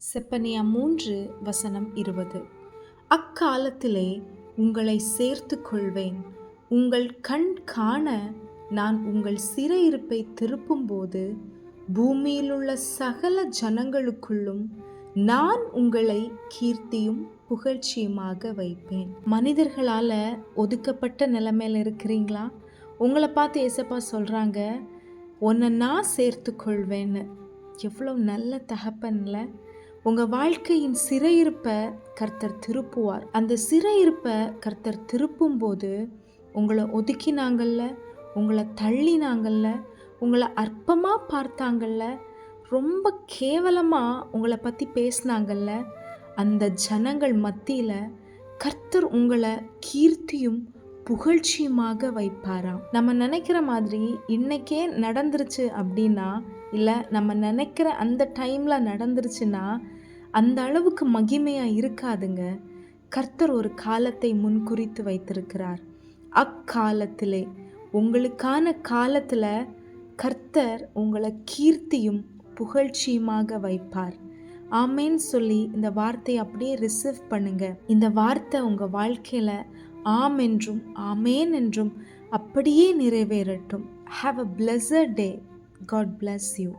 செப்பனியா மூன்று வசனம் இருபது. அக்காலத்திலே உங்களை சேர்த்து கொள்வேன் உங்கள் கண் காண நான் உங்கள் சிறையிருப்பை திருப்பும்போது பூமியிலுள்ள சகல ஜனங்களுக்குள்ளும் நான் உங்களை கீர்த்தியும் புகழ்ச்சியுமாக வைப்பேன். மனிதர்களால் ஒதுக்கப்பட்ட நிலைமையில் இருக்கிறீங்களா? உங்களை பார்த்து ஏசப்பா சொல்கிறாங்க உன்னை நான் சேர்த்து கொள்வேன்னு எவ்வளோ நல்ல தகப்பன்ல உங்கள் வாழ்க்கையின் சிறையிருப்பை கர்த்தர் திருப்புவார். அந்த சிறையிருப்பை கர்த்தர் திருப்பும்போது உங்களை ஒதுக்கினாங்கல்ல உங்களை தள்ளினாங்கல்ல உங்களை அற்பமாக பார்த்தாங்கல்ல ரொம்ப கேவலமாக உங்களை பற்றி பேசினாங்கல்ல அந்த ஜனங்கள் மத்தியில் கர்த்தர் உங்களை கீர்த்தியும் புகழ்ச்சியுமாக வைப்பாராம். நம்ம நினைக்கிற மாதிரி இன்னைக்கே நடந்துருச்சு அப்படின்னா இல்லை நம்ம நினைக்கிற அந்த டைமில் நடந்துருச்சுன்னா அந்த அளவுக்கு மகிமையாக இருக்காதுங்க. கர்த்தர் ஒரு காலத்தை முன்குறித்து வைத்திருக்கிறார். அக்காலத்திலே உங்களுக்கான காலத்தில் கர்த்தர் உங்களை கீர்த்தியும் புகழ்ச்சியுமாக வைப்பார். ஆமேன்னு சொல்லி இந்த வார்த்தையை அப்படியே ரிசீவ் பண்ணுங்க. இந்த வார்த்தை உங்கள் வாழ்க்கையில் ஆம் என்றும் ஆமேன் என்றும் அப்படியே நிறைவேறட்டும். Have a pleasure day God bless you